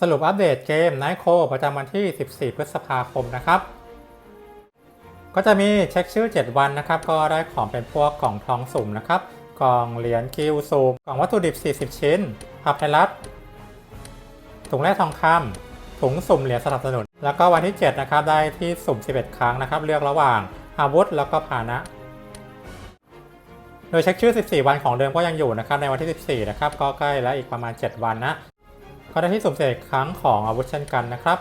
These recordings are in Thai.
สรุปอัปเดตเกม Night c o ประจำวันที่ 14 พฤษภาคมนะครับ ก็จะมีเช็คชื่อ 7 วันนะครับ ก็ได้ของเป็นพวกกล่องทองสุ่มนะครับ กล่องเหรียญกิลซูมกล่องวัตถุดิบ 40 ชิ้นพับไพลัสถุงแร่ทองคำถุงสุ่มเหรียญสนับสนุน แล้วก็วันที่ 7 นะครับ ได้ที่สุ่ม 11 ครั้งนะครับ เลือกระหว่างอาวุธแล้วก็พาหนะโดยเช็คชื่อ 14 วันของเดิมก็ยังอยู่นะครับ ในวันที่ 14 นะครับ ก็ใกล้แล้วอีกประมาณ 7 วันนะ ก็ได้ที่สุ่มเสี่ยงครั้งของอาวุธเช่นกันนะครับ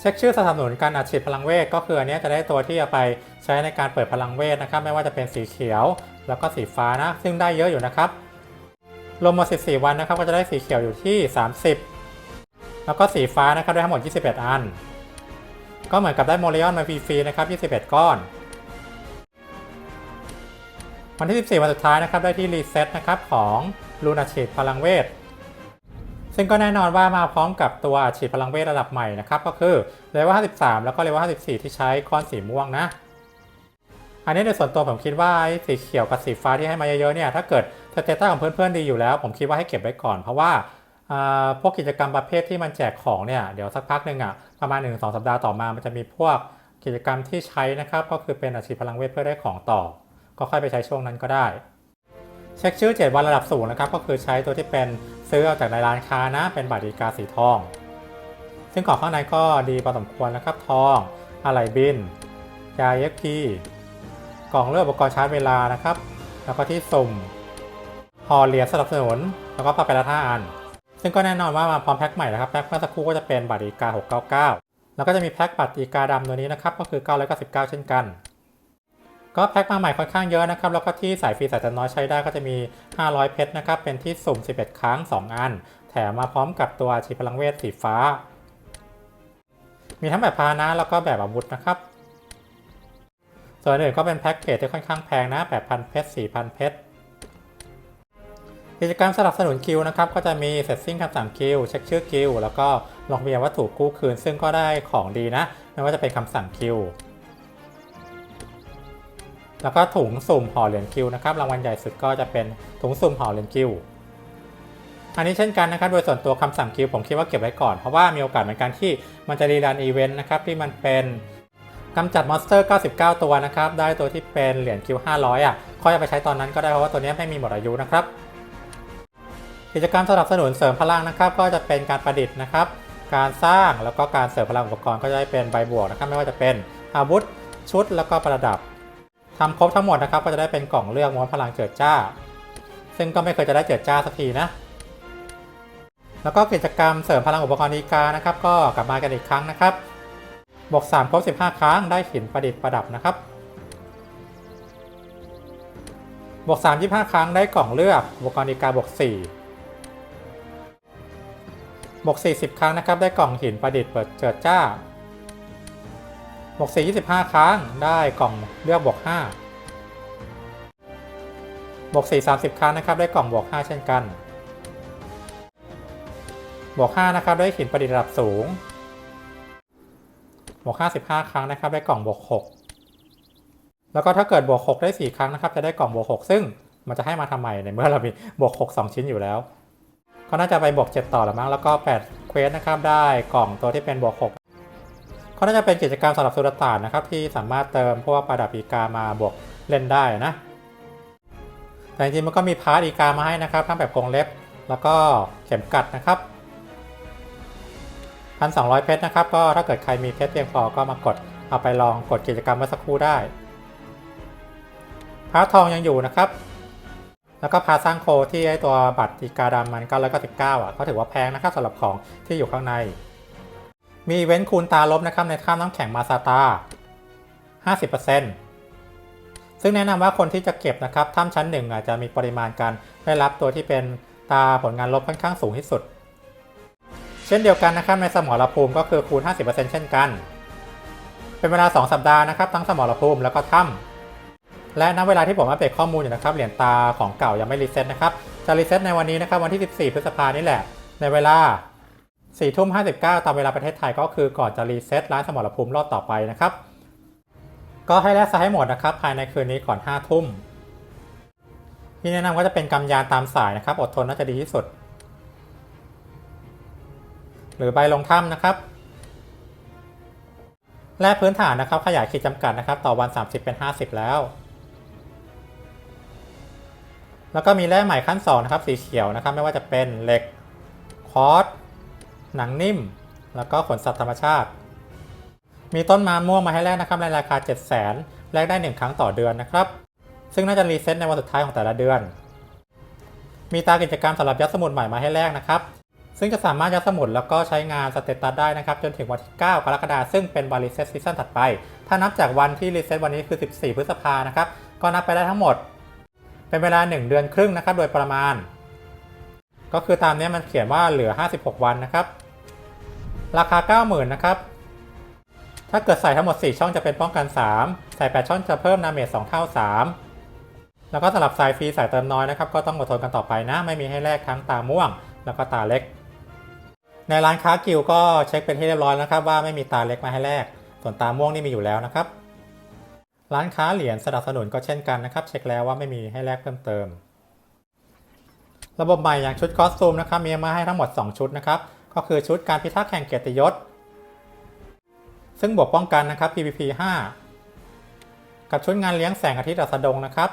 เช็คชื่อสนับสนุนการอัดฉีดพลังเวทก็คืออันนี้จะได้ตัวที่จะไปใช้ในการเปิดพลังเวทนะครับ ไม่ว่าจะเป็นสีเขียวแล้วก็สีฟ้านะ ซึ่งได้เยอะอยู่นะครับรวมหมด14 วันนะครับ ก็จะได้สีเขียวอยู่ที่ 30 แล้วก็สีฟ้านะครับได้ทั้งหมด 21 อัน ก็เหมือนกับได้โมเลออนมาฟรีๆนะครับ 21 ก้อนวันที่ 14 วันสุดท้ายนะครับ ได้ที่รีเซ็ตนะครับ ของลูนาฉีดพลังเวท ซึ่งก็แน่นอนว่ามาพร้อมกับตัวฉีดพลังเวทระดับใหม่นะครับ ก็คือเลเวล53 แล้วก็เลเวล54 ที่ใช้ก้อนสีม่วงนะ อันนี้ในส่วนตัวผมคิดว่าสีเขียวกับสีฟ้าที่ให้มาเยอะๆเนี่ย ถ้าเกิดสเตตัสของเพื่อนๆดีอยู่แล้ว ผมคิดว่าให้เก็บไว้ก่อน เพราะว่าพวกกิจกรรมประเภทที่มันแจกของเนี่ย เดี๋ยวสักพักหนึ่งอะ ประมาณ 1-2 สัปดาห์ต่อมา มันจะมีพวกกิจกรรมที่ใช้นะครับ ก็คือเป็นอัดฉีดพลังเวทเพื่อได้ของต่อ ก็ค่อยไปใช้ช่วงนั้นก็ได้ เช็คชื่อ 7 วันระดับสูงนะครับ ก็คือใช้ตัวที่เป็น ซื้อเอาจากในร้านค้านะ เป็นบัตรดีกาสีทอง ซึ่งของข้างในก็ดีพอสมควรนะครับ ทอง อะไหล่บิน ยาเย็บพีกล่องเลือกอุปกรณ์ชาร์จเวลานะครับ แล้วก็ที่สุ่มห่อเหรียญสนับสนุน แล้วก็พาไปละท่าอัน ซึ่งก็แน่นอนว่ามาพร้อมแพ็คใหม่นะครับแพ็คเมื่อสักครู่ก็จะเป็นบัตรดีกา 699 แล้วก็จะมีแพ็คบัตรดีกาดำตัวนี้นะครับ ก็คือ 999 เช่นกัน ก็แพ็คมาใหม่ค่อนข้างเยอะนะครับ แล้วก็ที่สายฟรีสายจันน้อยใช้ได้ก็จะมี 500 เพชรนะครับ เป็นที่สุ่ม 11 ครั้ง 2 อัน แถมมาพร้อมกับตัวอาชีพลังเวทสีฟ้า มีทั้งแบบพาหนะแล้วก็แบบอาวุธนะครับ ส่วนอื่นก็เป็นแพ็กเกจที่ค่อนข้างแพงนะ 8,000 เพชร 4,000 เพชร กิจกรรมสนับสนุนคิวนะครับ ก็จะมีเสร็จสิ้นคำสั่งคิว เช็คชื่อคิว แล้วก็ลงทะเบียนวัตถุกู้คืน ซึ่งก็ได้ของดีนะ ไม่ว่าจะเป็นคำสั่งคิว แล้วก็ถุงสุ่มห่อเหรียญคิวนะครับรางวัลใหญ่สุดก็จะเป็นถุงสุ่มห่อเหรียญคิวอันนี้เช่นกันนะครับ โดยส่วนตัวคำสั่งคิวผมคิดว่าเก็บไว้ก่อน เพราะว่ามีโอกาสเหมือนกันที่มันจะรีรันอีเวนต์นะครับที่มันเป็นกำจัดมอนสเตอร์ 99 ตัวนะครับ ได้ตัวที่เป็นเหรียญคิว 500 อะค่อยเอาไปใช้ตอนนั้นก็ได้เพราะว่าตัวนี้ไม่มีหมดอายุนะครับ กิจกรรมสนับสนุนเสริมพลังนะครับ ก็จะเป็นการประดิษฐ์นะครับ การสร้างแล้วก็การเสริมพลังอุปกรณ์ก็จะได้เป็นใบบวกนะครับ ไม่ว่าจะเป็นอาวุธชุดแล้วก็ประดับ ทำครบทั้งหมดนะครับก็จะได้เป็นกล่องเลือกม้วนพลังเจิดจ้า ซึ่งก็ไม่เคยจะได้เจิดจ้าสักทีนะ แล้วก็กิจกรรมเสริมพลังอุปกรณ์ดีกานะครับ ก็กลับมากันอีกครั้งนะครับบวก3ครบ15 ครั้งได้หินประดิษฐ์ประดับนะครับบวก3 25 ครั้งได้กล่องเลือกอุปกรณ์ดีกาบวก4บวก40 ครั้งนะครับ ได้กล่องหินประดิษฐ์เปิดเจิดจ้า บวก4 25 ครั้ง ได้กล่องเลือกบวก5บวก4 30 ครั้งนะครับ ได้กล่องบวก 5 เช่นกัน บวก 5 นะครับ ได้หินประดิษฐ์ระดับสูง บวก 55 ครั้งนะครับ ได้กล่องบวก 6 แล้วก็ถ้าเกิดบวก 6 ได้ 4 ครั้งนะครับ จะได้กล่องบวก 6 ซึ่งมันจะให้มาทำไมในเมื่อเรามีบวก 6 2 ชิ้นอยู่แล้ว ก็น่าจะไปบวก 7 ต่อแล้วมั้ง แล้วก็8เควสนะครับ ได้กล่องตัวที่เป็นบวก 6 ก็น่าจะเป็นกิจกรรมสำหรับสุรต่านนะครับที่สามารถเติมพวกประดับอีกามาบวกเล่นได้นะ แต่จริงๆมันก็มีพาร์ทอีกามาให้นะครับทั้งแบบกรงเล็บแล้วก็เข็มกัดนะครับ1,200เพชรนะครับก็ถ้าเกิดใครมีเพชรเพียงพอก็มากดเอาไปลองกดกิจกรรมเมื่อสักครู่ได้พาร์ททองยังอยู่นะครับ แล้วก็พาสร้างโคที่ไอตัวบัตรอีกาดำมัน999อะก็ถือว่าแพงนะครับสำหรับของที่อยู่ข้างใน มีอีเวนต์คูณตาลบนะครับในถ้ำน้ำแข็งมาซาตา50%ซึ่งแนะนำว่าคนที่จะเก็บนะครับถ้ำชั้นหนึ่งอาจจะมีปริมาณการได้รับตัวที่เป็นตาผลงานลบค่อนข้างสูงที่สุด เช่นเดียวกันนะครับในสมรภูมิก็คือคูณ 50%เช่นกัน เป็นเวลา 2 สัปดาห์นะครับทั้งสมรภูมิแล้วก็ถ้ำและณเวลาที่ผมอัปเดตข้อมูลอยู่นะครับเหรียญตาของเก่ายังไม่รีเซ็ตนะครับจะรีเซ็ตในวันนี้นะครับวันที่ 14 พฤษภานี่แหละในเวลา 4ทุ่ม59 ตามเวลาประเทศไทยก็คือก่อนจะรีเซ็ตร้านสมรภูมิรอบต่อไปนะครับ ก็ให้แลกซะให้หมดนะครับ ภายในคืนนี้ก่อน 5 ทุ่ม ที่แนะนำก็จะเป็นกำยานตามสายนะครับ อดทนน่าจะดีที่สุด หรือใบลงถ้ำนะครับแร่พื้นฐานนะครับ ขยายขีดจำกัดนะครับ ต่อวัน 30 เป็น 50 แล้ว แล้วก็มีแร่ใหม่ขั้น2นะครับสีเขียวนะครับ ไม่ว่าจะเป็นเหล็กคอร์ส หนังนิ่ม แล้วก็ขนสัตว์ธรรมชาติ มีต้นมาม่วงมาให้แลกนะครับในราคา 7 0 0 0 0 0แลกได้ 1 ครั้งต่อเดือนนะครับ ซึ่งน่าจะรีเซ็ตในวันสุดท้ายของแต่ละเดือน มีตากิจกรรมสำหรับยัดสมุดใหม่มาให้แลกนะครับ ซึ่งจะสามารถยัดสมุดแล้วก็ใช้งานสเตตัสได้นะครับ จนถึงวันที่ 9 กรกฎาคมซึ่งเป็นวันรีเซ็ตซีซั่นถัดไป ถ้านับจากวันที่รีเซ็ตวันนี้คือ 14 พฤษภานะครับก็นับไปได้ทั้งหมด เป็นเวลา 1 เดือนครึ่งนะครับโดยประมาณ ก็คือตามนี้มันเขียนว่าเหลือ 56 วันนะครับ ราคา 90,000นะครับ ถ้าเกิดใส่ทั้งหมด 4 ช่องจะเป็นป้องกัน 3 ใส่ 8 ช่องจะเพิ่มดาเมจ2เท่า 3 แล้วก็สำหรับสายฟรีสายเติมน้อยนะครับ ก็ต้องอดทนกันต่อไปนะ ไม่มีให้แลกทั้งตาม่วง แล้วก็ตาเล็ก ในร้านค้ากิลก็เช็คเป็นที่เรียบร้อยนะครับ ว่าไม่มีตาเล็กมาให้แลก ส่วนตาม่วงนี่มีอยู่แล้วนะครับ ร้านค้าเหรียญสนับสนุนก็เช่นกันนะครับ เช็คแล้วว่าไม่มีให้แลกเพิ่มเติม ระบบใหม่อย่างชุดคอสตูมนะครับมีมาให้ทั้งหมด 2 ชุดนะครับก็คือชุดการพิทักษ์แห่งเกียรติยศ ซึ่งบวกป้องกันนะครับ PVP 5 กับชุดงานเลี้ยงแสงอาทิตย์อัสดงนะครับ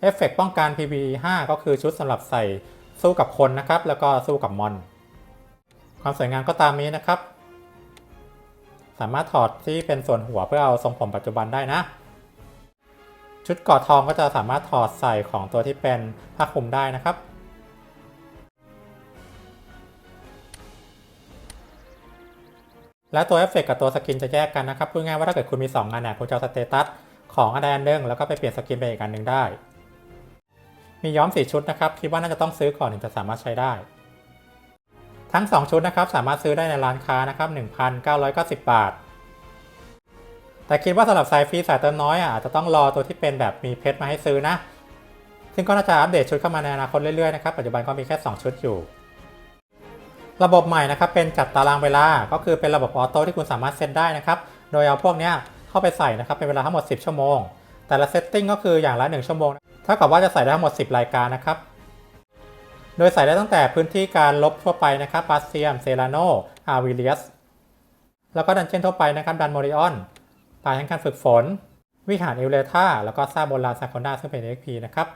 เอฟเฟกป้องกัน PVE 5 ก็คือชุดสำหรับใส่สู้กับคนนะครับ แล้วก็สู้กับมอน ความสวยงามก็ตามนี้นะครับ สามารถถอดที่เป็นส่วนหัวเพื่อเอาทรงผมปัจจุบันได้นะ ชุดกอดทองก็จะสามารถถอดใส่ของตัวที่เป็นผ้าคลุมได้นะครับ และตัวเอฟเฟกต์กับตัวสกินจะแยกกันนะครับพูดง่ายว่าถ้าเกิดคุณมี2งานเนี่ยคุณจะเอาสเตตัสของอันใดอันหนึ่งแล้วก็ไปเปลี่ยนสกินไปอีกอันหนึ่งได้ มีย้อมสีชุดนะครับคิดว่าน่าจะต้องซื้อก่อนถึงจะสามารถใช้ได้ ทั้ง 2 ชุดนะครับสามารถซื้อได้ในร้านค้านะครับ1,990 บาท แต่คิดว่าสำหรับสายฟรีสายเติมน้อยอะอาจจะต้องรอตัวที่เป็นแบบมีเพชรมาให้ซื้อนะ ซึ่งก็น่าจะอัปเดตชุดเข้ามาในอนาคตเรื่อยๆนะครับปัจจุบันก็มีแค่ 2 ชุดอยู่ ระบบใหม่นะครับเป็นจัดตารางเวลา ก็คือเป็นระบบออโต้ที่คุณสามารถเซตได้นะครับ โดยเอาพวกนี้เข้าไปใส่นะครับเป็นเวลาทั้งหมด 10 ชั่วโมง แต่ละเซตติ้งก็คืออย่างละ 1 ชั่วโมง เท่ากับว่าจะใส่ได้ทั้งหมด 10 รายการนะครับ โดยใส่ได้ตั้งแต่พื้นที่การลบทั่วไปนะครับบาสเซียม เซราโน อาร์วิเลียส แล้วก็ดันเจียนทั่วไปนะครับ ดันโมริออน ป่าแห่งการฝึกฝน วิหารอิลเลธาแล้วก็ซาโบราซาคอนดาซึ่งเป็น XP นะครับ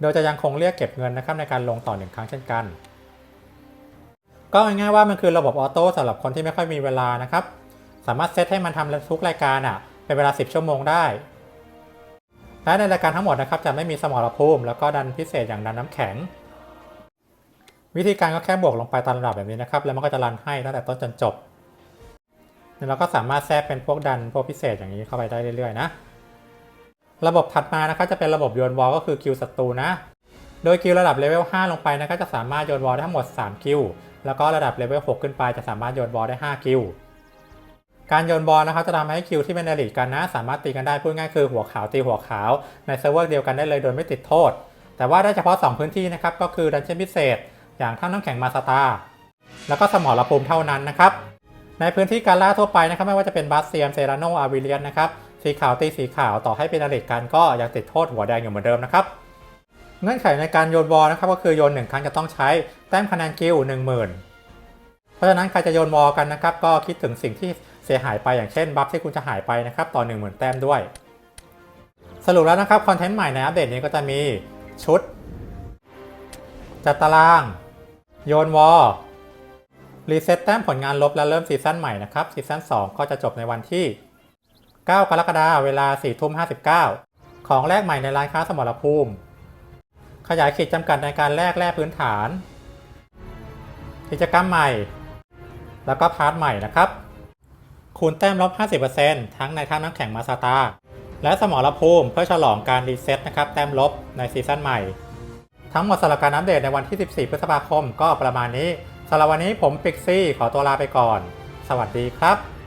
โดยจะยังคงเรียกเก็บเงินนะครับในการลงต่อหนึ่งครั้งเช่นกัน ก็ง่ายๆว่ามันคือระบบออโต้สำหรับคนที่ไม่ค่อยมีเวลานะครับ สามารถเซตให้มันทำทุกรายการอะเป็นเวลา 10 ชั่วโมงได้และในรายการทั้งหมดนะครับจะไม่มีสมรภูมิ แล้วก็ดันพิเศษอย่างดันน้ำแข็ง วิธีการก็แค่บวกลงไปตามระดับแบบนี้นะครับ แล้วมันก็จะรันให้ตั้งแต่ต้นจนจบแล้วเราก็สามารถแทรกเป็นพวกดันพวกพิเศษอย่างนี้เข้าไปได้เรื่อยๆนะ ระบบถัดมานะครับจะเป็นระบบโยนวอลก็คือคิวศัตรูนะ โดยคิวระดับเลเวล5ลงไปนะครับจะสามารถโยนวอลได้ทั้งหมด 3 คิว แล้วก็ระดับเลเวล 6 ขึ้นไปจะสามารถโยนบอลได้ 5 คิว การโยนบอลนะครับจะทำให้คิวที่เป็นอลิตกันนะ สามารถตีกันได้พูดง่ายคือหัวขาวตีหัวขาวในเซิร์ฟเวอร์เดียวกันได้เลยโดยไม่ติดโทษ แต่ว่าได้เฉพาะ 2 พื้นที่นะครับก็คือดันเจี้ยนพิเศษ อย่างถ้ำน้ำแข็งมาสตาแล้วก็สมอรภูมิเท่านั้นนะครับในพื้นที่การล่าทั่วไปนะครับไม่ว่าจะเป็นบาสเซียมเซราโนอาวิเลียนนะครับสีขาวตีสีขาวต่อให้เป็นอลิตกันก็ยังติดโทษหัวแดงอยู่เหมือนเดิมนะครับ เงื่อนไขในการโยนบอลนะครับก็คือโยนหนึ่งครั้งจะต้องใช้แต้มคะแนนกิลหนึ่งหมื่นเพราะฉะนั้นใครจะโยนบอลกันนะครับก็คิดถึงสิ่งที่เสียหายไปอย่างเช่นบัฟที่คุณจะหายไปนะครับต่อ 1 0,000 แต้มด้วย สรุปแล้วนะครับคอนเทนต์ใหม่ในอัปเดตนี้ก็จะมีชุด จัดตาราง โยนวอลรีเซ็ตแต้มผลงานลบและเริ่มซีซั่นใหม่นะครับซีซั่น2 ก็จะจบในวันที่ 9 กรกฎาคมเวลา4ทุ่ม59 ของแรกใหม่ในร้านค้าสมรภูมิ ขยายขีดจำกัดในการแลกแร่พื้นฐาน กิจกรรมใหม่ แล้วก็พาร์ทใหม่นะครับ คูณแต้มลบ 50%ทั้งในท่าน้ำแข็งมาสตา และสมรภูมิเพื่อฉลองการรีเซ็ตนะครับ แต้มลบในซีซั่นใหม่ ทั้งหมดสำหรับการอัปเดตในวันที่ 14 พฤษภาคมก็ประมาณนี้สำหรับวันนี้ผมปิกซี่ขอตัวลาไปก่อน สวัสดีครับ